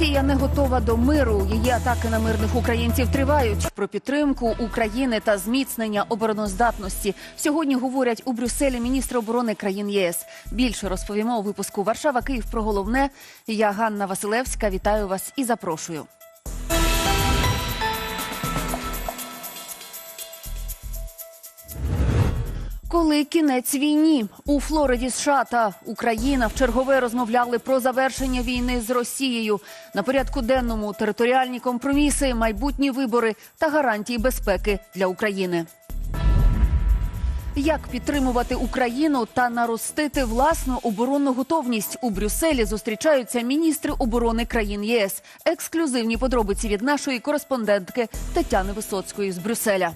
Росія не готова до миру. Її атаки на мирних українців тривають. Про підтримку України та зміцнення обороноздатності сьогодні говорять у Брюсселі міністри оборони країн ЄС. Більше розповімо у випуску Варшава Київ про головне. Я Ганна Василевська. Вітаю вас і запрошую. Коли кінець війні у Флориді США та Україна в чергове розмовляли про завершення війни з Росією на порядку денному територіальні компроміси, майбутні вибори та гарантії безпеки для України. Як підтримувати Україну та наростити власну оборонну готовність у Брюсселі зустрічаються міністри оборони країн ЄС. Ексклюзивні подробиці від нашої кореспондентки Тетяни Висоцької з Брюсселя.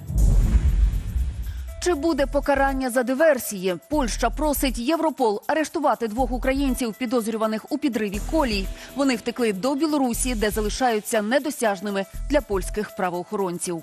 Чи буде покарання за диверсії? Польща просить Європол арештувати двох українців, підозрюваних у підриві колій. Вони втекли до Білорусі, де залишаються недосяжними для польських правоохоронців.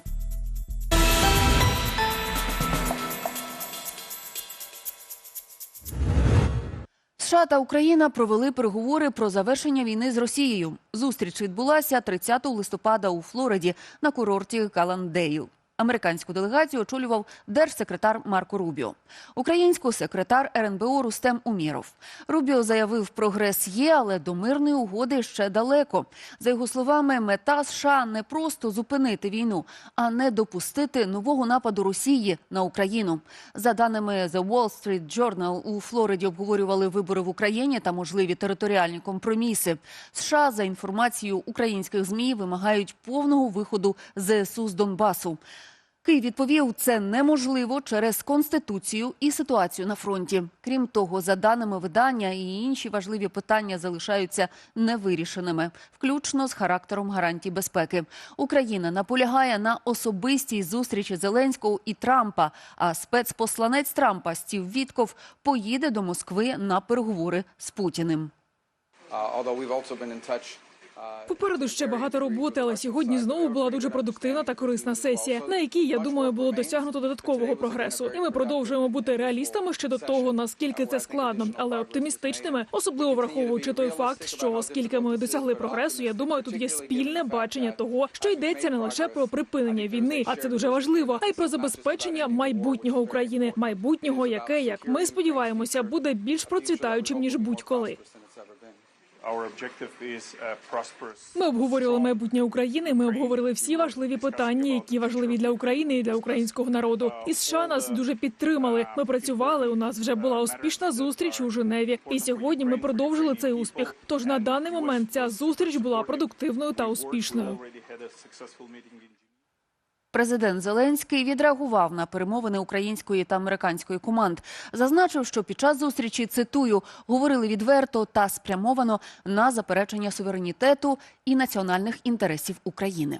США та Україна провели переговори про завершення війни з Росією. Зустріч відбулася 30 листопада у Флориді на курорті Каландейл. Американську делегацію очолював держсекретар Марко Рубіо. Українську секретар РНБО Рустем Уміров. Рубіо заявив, прогрес є, але до мирної угоди ще далеко. За його словами, мета США не просто зупинити війну, а не допустити нового нападу Росії на Україну. За даними The Wall Street Journal, у Флориді обговорювали вибори в Україні та можливі територіальні компроміси. США за інформацією українських змі вимагають повного виходу ЗСУ з Донбасу. Київ відповів, це неможливо через конституцію і ситуацію на фронті. Крім того, за даними видання, і інші важливі питання залишаються невирішеними, включно з характером гарантій безпеки. Україна наполягає на особистій зустрічі Зеленського і Трампа. А спецпосланець Трампа Стів Вітков поїде до Москви на переговори з Путіним. Попереду ще багато роботи, але сьогодні знову була дуже продуктивна та корисна сесія, на якій я думаю було досягнуто додаткового прогресу. І ми продовжуємо бути реалістами щодо того, наскільки це складно, але оптимістичними, особливо враховуючи той факт, що оскільки ми досягли прогресу, я думаю, тут є спільне бачення того, що йдеться не лише про припинення війни, а це дуже важливо, а й про забезпечення майбутнього України, майбутнього, яке, як ми сподіваємося, буде більш процвітаючим ніж будь-коли. Ми обговорювали майбутнє України. Ми обговорили всі важливі питання, які важливі для України і для українського народу. І США нас дуже підтримали. Ми працювали. У нас вже була успішна зустріч у Женеві. І сьогодні ми продовжили цей успіх. Тож на даний момент ця зустріч була продуктивною та успішною. Президент Зеленський відреагував на перемовини української та американської команд. Зазначив, що під час зустрічі цитую говорили відверто та спрямовано на заперечення суверенітету і національних інтересів України.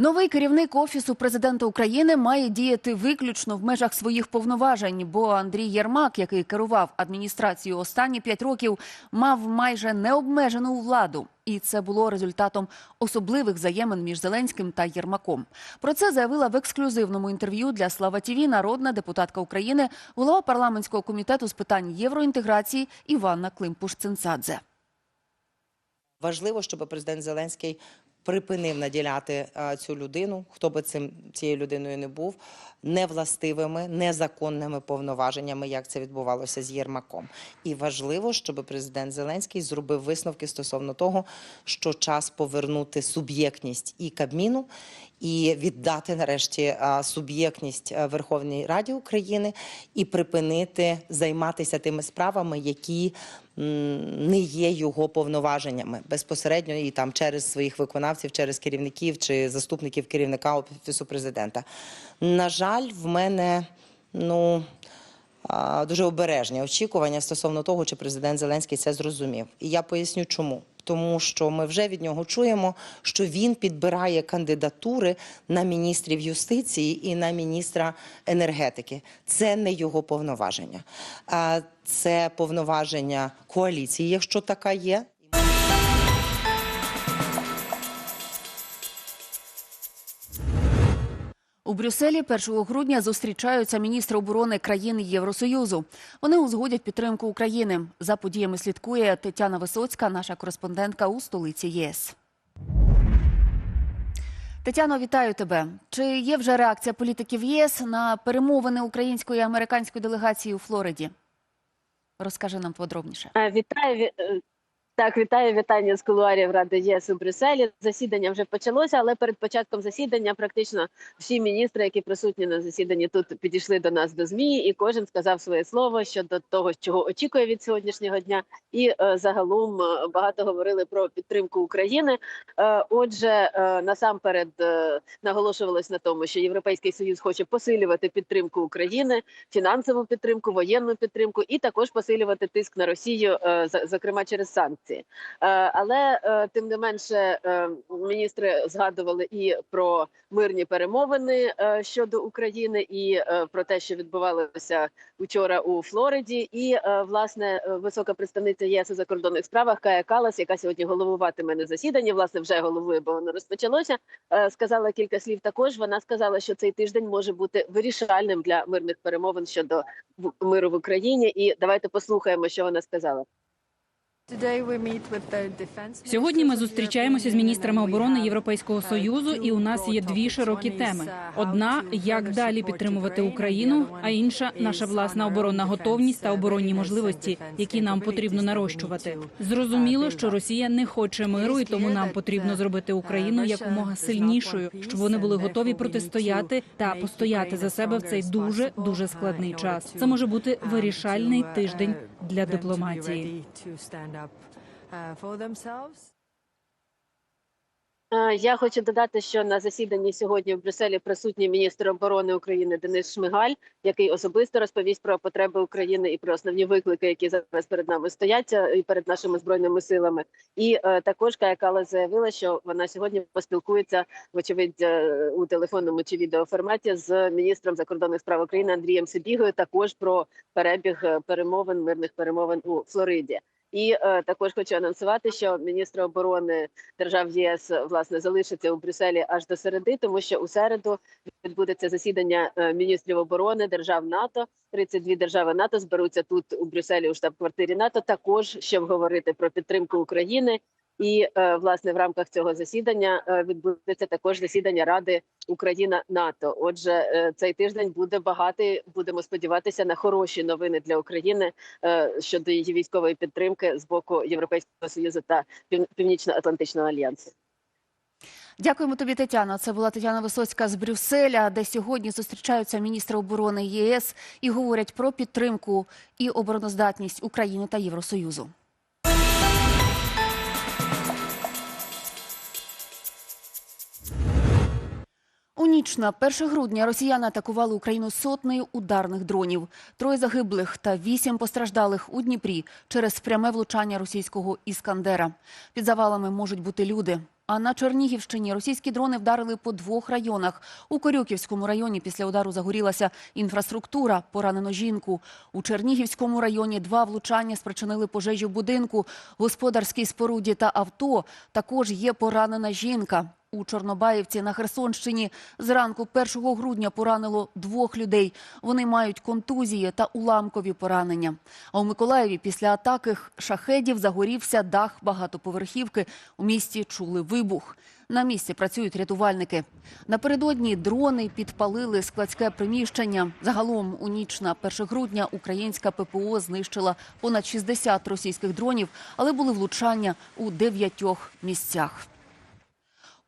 Новий керівник офісу президента України має діяти виключно в межах своїх повноважень, бо Андрій Єрмак, який керував адміністрацією останні п'ять років, мав майже необмежену владу. І це було результатом особливих взаємин між Зеленським та Єрмаком. Про це заявила в ексклюзивному інтерв'ю для Слава Тіві народна депутатка України, голова парламентського комітету з питань євроінтеграції Іванна Климпуш-Цинцадзе. Важливо, щоб президент Зеленський припинив наділяти цю людину, хто би цим цією людиною не був, невластивими, незаконними повноваженнями, як це відбувалося з Єрмаком. І важливо, щоб президент Зеленський зробив висновки стосовно того, що час повернути суб'єктність і Кабміну, і віддати нарешті суб'єктність Верховній Раді України і припинити займатися тими справами, які не є його повноваженнями безпосередньо і там через своїх виконавців, через керівників чи заступників керівника офісу президента. На жаль, в мене ну. Дуже обережні очікування стосовно того, чи президент Зеленський це зрозумів. І я поясню, чому. Тому що ми вже від нього чуємо, що він підбирає кандидатури на міністрів юстиції і на міністра енергетики. Це не його повноваження, це повноваження коаліції, якщо така є. У Брюсселі 1 грудня зустрічаються міністри оборони країн Євросоюзу. Вони узгодять підтримку України. За подіями слідкує Тетяна Висоцька, наша кореспондентка у столиці ЄС. Тетяно, вітаю тебе. Чи є вже реакція політиків ЄС на перемовини української і американської делегації у Флориді? Розкажи нам подробніше. Е, Вітаю ві- е, так, вітаю вітання з кулуарів Ради ЄС у Брюсселі. Засідання вже почалося, але перед початком засідання практично всі міністри, які присутні на засіданні, тут підійшли до нас до змі, і кожен сказав своє слово щодо того, чого очікує від сьогоднішнього дня. І е, загалом е, багато говорили про підтримку України. Е, отже, е, насамперед е, наголошувалось на тому, що Європейський союз хоче посилювати підтримку України, фінансову підтримку, воєнну підтримку і також посилювати тиск на Росію, е, зокрема через санкції. Е, Але е, тим не менше, е, міністри згадували і про мирні перемовини щодо України, і про те, що відбувалося учора у Флориді. І власне висока представниця ЄС у закордонних справах Кая Калас, яка сьогодні головуватиме на засіданні, власне, вже головує, бо воно розпочалося. Сказала кілька слів. Також вона сказала, що цей тиждень може бути вирішальним для мирних перемовин щодо миру в Україні. І давайте послухаємо, що вона сказала. Сьогодні ми зустрічаємося з міністрами оборони Європейського союзу, і у нас є дві широкі теми: одна як далі підтримувати Україну, а інша наша власна оборонна готовність та оборонні можливості, які нам потрібно нарощувати. Зрозуміло, що Росія не хоче миру, і тому нам потрібно зробити Україну якомога сильнішою, щоб вони були готові протистояти та постояти за себе в цей дуже дуже складний час. Це може бути вирішальний тиждень для дипломатії. Е, Я хочу додати, що на засіданні сьогодні в Брюсселі присутній міністр оборони України Денис Шмигаль, який особисто розповість про потреби України і про основні виклики, які зараз перед нами стоять е, і перед нашими збройними силами. І е, також Кая Кала заявила, що вона сьогодні поспілкується, вочевидь, е, у телефонному чи відеоформаті з міністром закордонних справ України Андрієм Сибігою, також про перебіг е, перемовин мирних перемовин у Флориді. І е, також хочу анонсувати, що міністр оборони держав ЄС власне залишиться у Брюсселі аж до середи, тому що у середу відбудеться засідання е, міністрів оборони держав НАТО. 32 держави НАТО зберуться тут у Брюсселі у штаб-квартирі НАТО. Також щоб говорити про підтримку України. І е, власне в рамках цього засідання е, відбудеться також засідання Ради Україна НАТО. Отже, е, цей тиждень буде багатий. Будемо сподіватися на хороші новини для України щодо її військової підтримки з боку Європейського союзу та Пів- Північно-Атлантичного альянсу. Дякуємо тобі, Тетяна. Це була Тетяна Висоцька з Брюсселя, де сьогодні зустрічаються міністри оборони ЄС і говорять про підтримку і обороноздатність України та Євросоюзу. Ніч на 1 грудня росіяни атакували Україну сотнею ударних дронів. Троє загиблих та вісім постраждалих у Дніпрі через пряме влучання російського іскандера. Під завалами можуть бути люди. А на Чернігівщині російські дрони вдарили по двох районах. У Корюківському районі після удару загорілася інфраструктура, поранено жінку. У Чернігівському районі два влучання спричинили пожежі в будинку, господарській споруді та авто. Також є поранена жінка. У Чорнобаївці на Херсонщині зранку 1 грудня поранило двох людей. Вони мають контузії та уламкові поранення. А у Миколаєві після атаки шахедів загорівся дах багатоповерхівки. У місті чули вибух. На місці працюють рятувальники. Напередодні дрони підпалили складське приміщення. Загалом у ніч на 1 грудня українська ППО знищила понад 60 російських дронів, але були влучання у дев'ятьох місцях.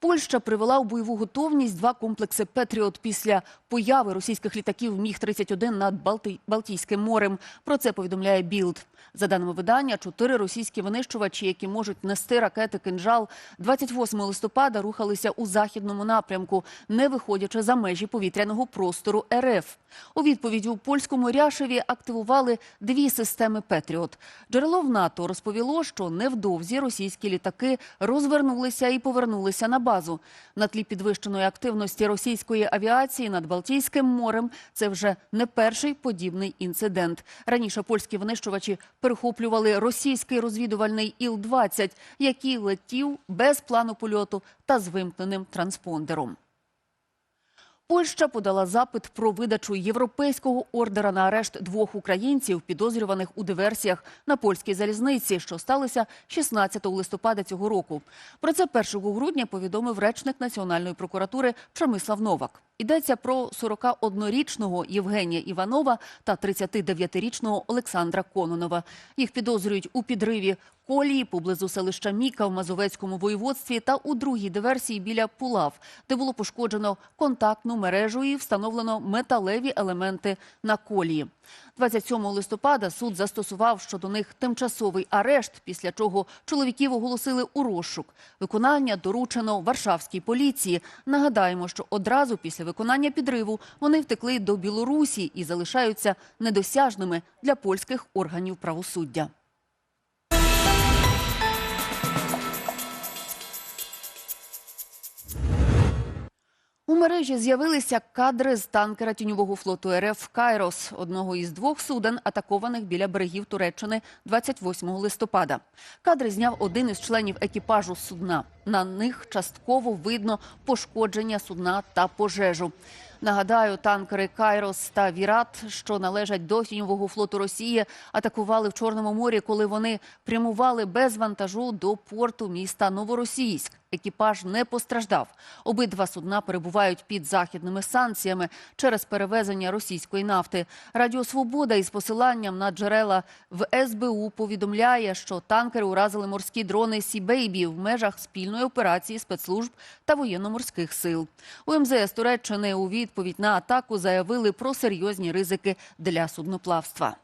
Польща привела у бойову готовність два комплекси Петріот після появи російських літаків Міг-31 над Балти... Балтійським морем. Про це повідомляє Білд. За даними видання, чотири російські винищувачі, які можуть нести ракети «Кинжал», 28 листопада рухалися у західному напрямку, не виходячи за межі повітряного простору РФ. У відповіді у польському Ряшеві активували дві системи Петріот. Джерело в НАТО розповіло, що невдовзі російські літаки розвернулися і повернулися на базу. На тлі підвищеної активності російської авіації над Балтійським морем це вже не перший подібний інцидент. Раніше польські винищувачі перехоплювали російський розвідувальний Іл-20, який летів без плану польоту та з вимкненим транспондером. Польща подала запит про видачу європейського ордера на арешт двох українців, підозрюваних у диверсіях на польській залізниці, що сталося 16 листопада цього року. Про це 1 грудня повідомив речник Національної прокуратури Промислав Новак. Йдеться про 41-річного Євгенія Іванова та 39-річного Олександра Кононова. Їх підозрюють у підриві колії поблизу селища Міка в Мазовецькому воєводстві та у другій диверсії біля Пулав, де було пошкоджено контактну мережу і встановлено металеві елементи на колії. 27 листопада суд застосував щодо них тимчасовий арешт, після чого чоловіків оголосили у розшук. Виконання доручено Варшавській поліції. Нагадаємо, що одразу після виконання підриву вони втекли до Білорусі і залишаються недосяжними для польських органів правосуддя. У мережі з'явилися кадри з танкера тіньового флоту РФ Кайрос, одного із двох суден, атакованих біля берегів Туреччини 28 листопада. Кадри зняв один із членів екіпажу судна. На них частково видно пошкодження судна та пожежу. Нагадаю, танкери Кайрос та Вірат, що належать до тіньового флоту Росії, атакували в Чорному морі, коли вони прямували без вантажу до порту міста Новоросійськ. Екіпаж не постраждав. Обидва судна перебувають під західними санкціями через перевезення російської нафти. Радіо Свобода із посиланням на джерела в СБУ повідомляє, що танкери уразили морські дрони Сі-Бейбі в межах спільної операції спецслужб та воєнно-морських сил. У МЗС Туреччини у відповідь на атаку заявили про серйозні ризики для судноплавства.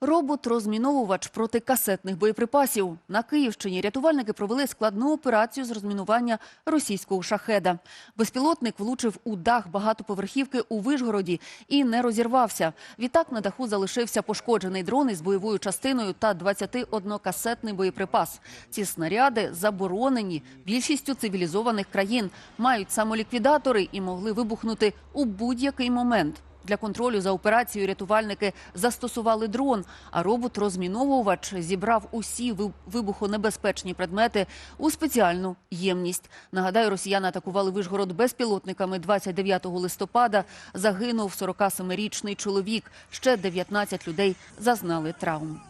Робот-розміновувач проти касетних боєприпасів. На Київщині рятувальники провели складну операцію з розмінування російського шахеда. Безпілотник влучив у дах багатоповерхівки у Вишгороді і не розірвався. Відтак на даху залишився пошкоджений дрон із бойовою частиною та 21-касетний боєприпас. Ці снаряди заборонені більшістю цивілізованих країн, мають самоліквідатори і могли вибухнути у будь-який момент. Для контролю за операцією рятувальники застосували дрон, а робот-розміновувач зібрав усі ви- вибухонебезпечні предмети у спеціальну ємність. Нагадаю, росіяни атакували Вишгород безпілотниками 29 листопада. Загинув 47-річний чоловік. Ще 19 людей зазнали травм.